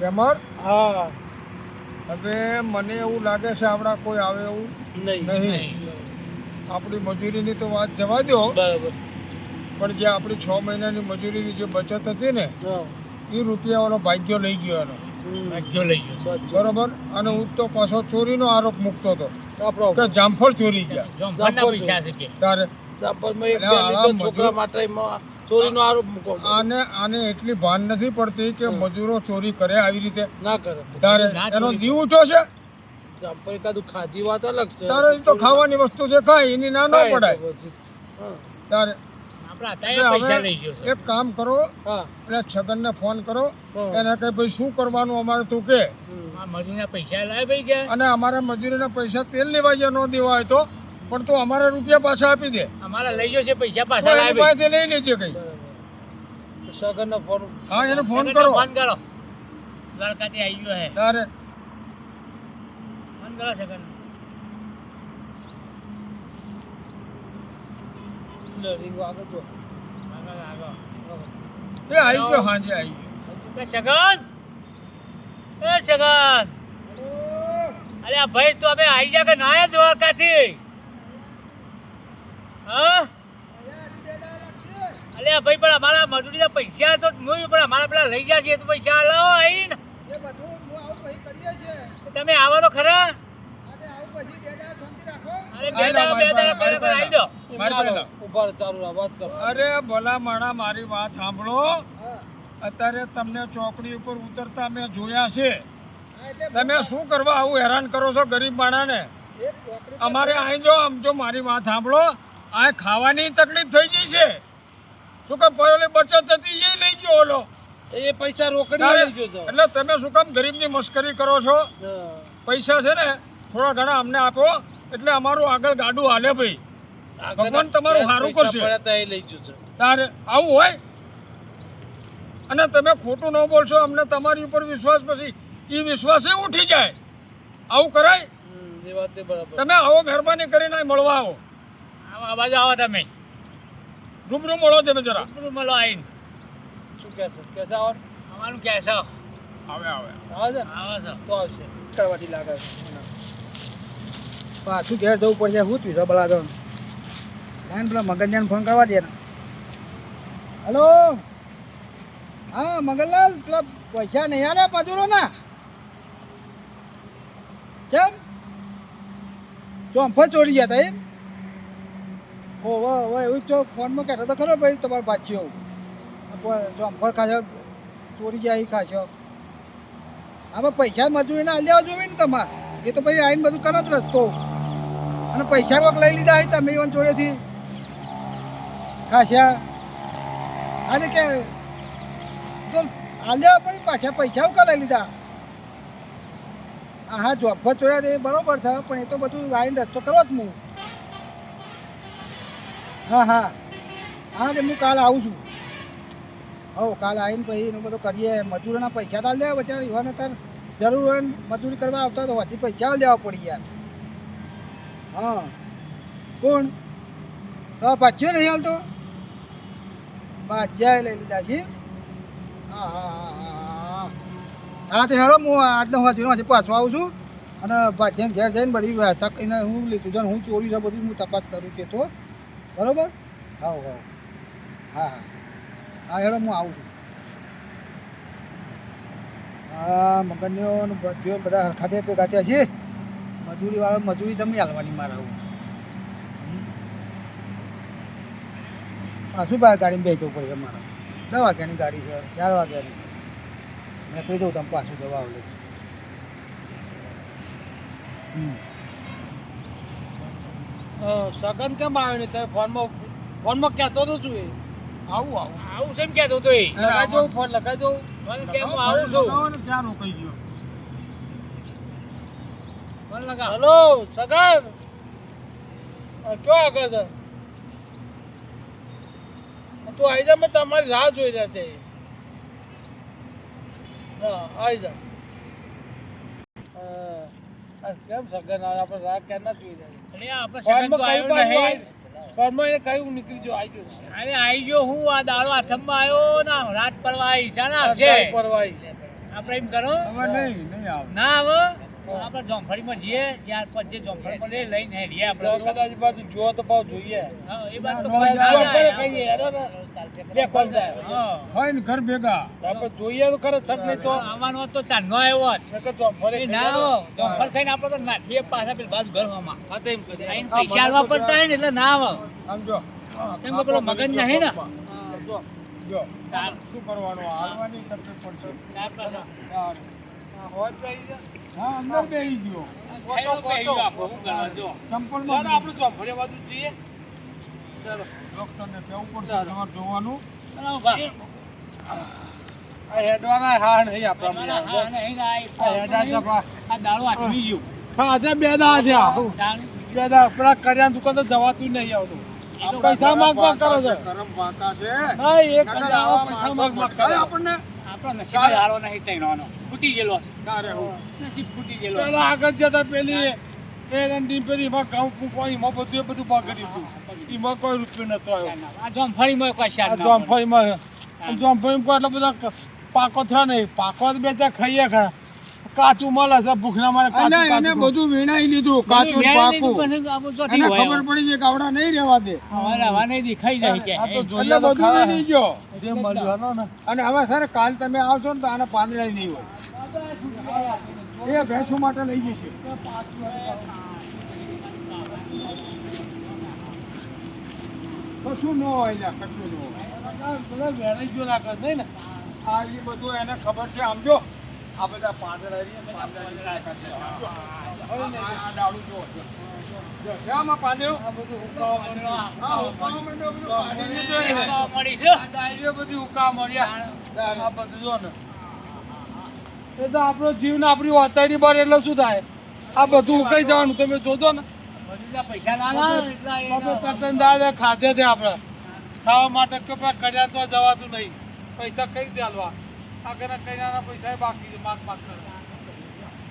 વેમર હા. હવે મને એવું લાગે છે આપણા કોઈ આવે એવું? નહીં. નહીં. આપણી મજૂરીની તો વાત જવા દો. બરાબર. પણ જે આપણી છ મહિનાની મજૂરીની જે બચત હતી ને એ રૂપિયાવાળો ભાગ્યો લઈ ગયો એનો. ભાગ્યો લઈ ગયો. બરોબર? અને હું તો પાછો ચોરીનો આરોપ મૂકતો હતો. આપણો કે જામફળ ચોરી ગયા. જામફળ તારે જામફળમાં એક એટલે બે લીધો આ છોકરા માટે ચોરીનો આરોપ મૂકો આને આને એટલી ભાન નથી પડતી કે મજૂરો ચોરી કરે આવી રીતે. ના કરે. તારે એનો દીવ ઊંચો છે? એકાદું ખાધી વાત અલગ છે. તારે તો ખાવાની વસ્તુ છે ખાય. એની ના ના પડાય. તારે એક કામ કરો હા. એટલે છગનને ફોન કરો. એને કહે ભાઈ શું કરવાનું અમારે તું કે. મજૂરના પૈસા લાવે ભાઈ અને અમારા મજૂરીના પૈસા તેલ લેવા જ્યાં ન દેવા હોય તો? પણ તું અમારા રૂપિયા પાછા આપી દે. અમારા લઈ જશે પૈસા પાછા લાવી. ભાઈ લઈ લેજે કઈ. સગનનો ફોન હા એનો ફોન કરો. ફોન કરો. દ્વારકાથી આવી ગયો હે. તારે. ફોન કરો સગન લે, રીંગો આગળ તો. આગળ આગળ એ આવી ગયો હાંજે આવી ગયો. સગન! એ સગન! અરે! આ ભાઈ તો અમે આવી જા કે ના દ્વારકાથી? અલે ભાઈ પણ અમારા મજૂરીના પૈસા તો હું પણ અમારા પેલા લઈ જશે તો પૈસા લાવો આવીને. તમે આવો તો ખરા. અરે ભલા માણા મારી વાત સાંભળો. અત્યારે તમને ચોકડી ઉપર ઉતરતા મેં જોયા છે. તમે શું કરવા આવું હેરાન કરો છો ગરીબ માણાને? અમારે અહીં જો આમ જો મારી વાત સાંભળો. આ ખાવાની તકલીફ થઈ ગઈ છે. શું કામ પહેલી બચત હતી એ લઈ ગયો ઓલો? એ પૈસા રોકડી લઈ ગયો એટલે તમે શું કામ ગરીબની મશ્કરી કરો છો? પૈસા છે ને થોડા ઘણા અમને આપો એટલે અમારું આગળ ગાડું હાલે ભાઈ. ભગવાન તમારું સારું કરશે. તારે આવું હોય? અને તમે ખોટું ન બોલશો અમને તમારી ઉપર વિશ્વાસ પછી એ વિશ્વાસે ઉઠી જાય. આવું કરાય? તમે આવો મહેરબાની કરીને મળવા આવો. આવો અવાજ આવો તમે. રૂબરૂ મળો તમે જરા. રૂબરૂ મળો આવીને. શું કહે છે? આવો છે આવવાનું? અમારું કહે છો. આવે આવે. આવે છે ને? છે. તો આવશે. કરવાથી લાગે પાછું ઘેર જવું પડશે. હું થયું છે બલા તો? એને પેલા મગનજાન ફોન કરવા દે ને. હલો? હા મગનલાલ પેલા પૈસા નહીં આલે મજૂરો ના કેમ? ચોંફ ચોરી ગયા હતા એમ? ઓ વાહ વાહ એવું તો ફોનમાં કહેતો તો ખરો ભાઈ, તમારો પાછીઓ ચોંફર ખાશો, ચોરી જાય ખાશો. આમાં પૈસા મજૂરી ના લેવા જોઈએ ને તમારે. એ તો પછી આવીને બધું કરો જ રસ્તો. અને પૈસા કોઈક લઈ લીધા હોય તમે ઈવન જોડેથી. ખાશ્યા આજે કે તો આલ્યા પણ પાછા પૈસા કા લઈ લીધા? હા જોફર ચોર્યા એ બરોબર છે, પણ એ તો બધું આવીને રસ્તો કરો જ હું હા હા. હા, તે હું કાલ આવું છું. હો કાલ આવીને પછી એનું બધું કરીએ. મજૂરોના પૈસા તો દેવા બચારા. યુવાને તાર જરૂર હોય ને મજૂરી કરવા આવતા તો હોથી પૈસા દેવા પડી યાર. હા. કોણ? તો પાછ્યો નહીં હાલતો પાછ્યા લઈ લીધા છે. હા હા હા હા હા. તે હેડો, હું આજનો હોથી હોથી પાછો આવું છું. અને પાછળ ઘેર જઈને બધી વ્યવસ્થા કરીને હું લીધું છે હું ચોર્યું છે બધી હું તપાસ કરું કે તો. બરોબર? હા હા. હા હા. હેડો, હું આવું છું. હા મગનીઓ ને બધા હરખાતે પે ગાત્યા છે. મજૂરી વાળો મજૂરી તમે હાલવાની મારે આવું. પાછું બહાર ગાડીમાં બેસવું પડશે મારે દસ વાગ્યાની ગાડી છે, ચાર વાગ્યાની. મેં કહી દઉં તમે પાછું જવા આવડે હમ. સગન કેમ આવ્યો નહીં? તમે ફોનમાં ફોનમાં કહેતો તો શું એ. આવું આવું. આવું છે એમ કહેતો તો એ. લગાઈ ફોન લગાઈ દઉં ફોન કે આવું છું? ક્યાં રોકાઈ ગયો. ફોન લગા હલો સગન? કયો આગળ છે? તું આવી જા મેં તમારી રાહ જોઈ રહ્યા છે. હા આવી જા. કેમ સગન આવે? આપણે રાહ ક્યાં ના જોઈ રહ્યા? અરે આપણે સગન આવ્યો નહીં. ફોનમાં એને કયું નીકળી જો આવી ગયું અરે આવી ગયો હું આ દાડો હાથમાં આવ્યો ના રાત પરવા આવી છે ને રાત પરવાઈ. આપણે એમ કરો. નહીં નહીં આવે. ના આવે? આપણે જોમફળીમાં જઈએ ચાર પાંચ જે જોમફળી મળે લઈને હેડીએ આપણે. કદાચ બાજુ જો તો પાછું જોઈએ. હા, એ વાત તો કહીએ, બે કોણ થાય? હોય ને ઘર ભેગા. આપણે જોઈએ તો ખરે છક નહીં તો. આવવાનો તો ચાંદનો આવ્યો. નકર જોમફળી ના આવો. જોમફળ ખાઈને આપણે તો નાઠીએ પાછા પેલી બાજુ. હા, તો એમ કરીએ. પૈસા આલવા પડતા હોય ને એટલે ના આવે. સમજો કે પેલો મગજ નહીં ને? જો. જો. શું કરવાનું? આવવાની તકલીફ પડશે. પાછા. હા, અંદર બેસી ગયો. ચંપલમાં આપણે જોમફળી બાજુ જઈએ. ચાલો. ડોક્ટરને કહેવું પડશે તમારે જોવાનું. ચાલો, હેડવાના હા નહીં આપણા તમારા હા નહીં ના, એ આ હેડા છે બા. આ દાડો આઠમી ગયું. ખાધા બે દા થયા. ચાલ. બે દા પેલા કર્યા દુકાન તો જવાતું નહીં આવતું. પૈસા માંગવા કરો છો વાતા છે. આપણને. આપણો નસીબ હારો નહીં તૈણવાનો. ફૂટી ગયેલો છે. નસીબ ફૂટી ગયેલો પેલા આગળ જતા પેલી રંડી પેલી એમાં ઘઉં ફૂંકવા એમાં બધું બધું બગડી ગયું. એમાં કોઈ રૂપિયો નતો આવ્યો. આ જોમફળીમાં કોઈ શાક. જોમફળીમાં જોમફળીમાં એટલા બધા પાકો થયા નહીં. પાકો તો બે ત્યાં ખાઈએ ખરા. કાચું મળે છે ભૂખના મારે કાચું એને બધું વીણાઈ લીધું કાચું પાકું. એને ખબર પડી છે કે આવડા નહીં રહેવા દે. હવે નહીં દેખાઈ જાય કે. આ તો એ એટલે બધું વીણી ગયો. જે મળ્યું ને. અને હવે સર કાલ તમે આવશો ને તો આને પાંદડા નહીં હોય. એ ભેંસો માટે લઈ જશે. કશું ન હોય કશું ન હોય. બધા વેરાઈ ગયો લાગે નહીં ને? આ બધું એને ખબર છે આમ જો. આ બધા પાંદડા પાંદડા રહ્યા. જો, ને પાંદડું? બધું મળ્યું. બધું જો એ તો આપણો જીવ ને આપણી વાતાડી બાર એટલે શું થાય? આ બધું ઉકાઈ જવાનું. તમે જોજો ને. દાદા ખાધે છે આપણે. ખાવા માટે કર્યા તો જવાતું નહીં. પૈસા કઈ દે હાલવા? આગળના કર્યાના પૈસા બાકી. છે માગ માગ કરે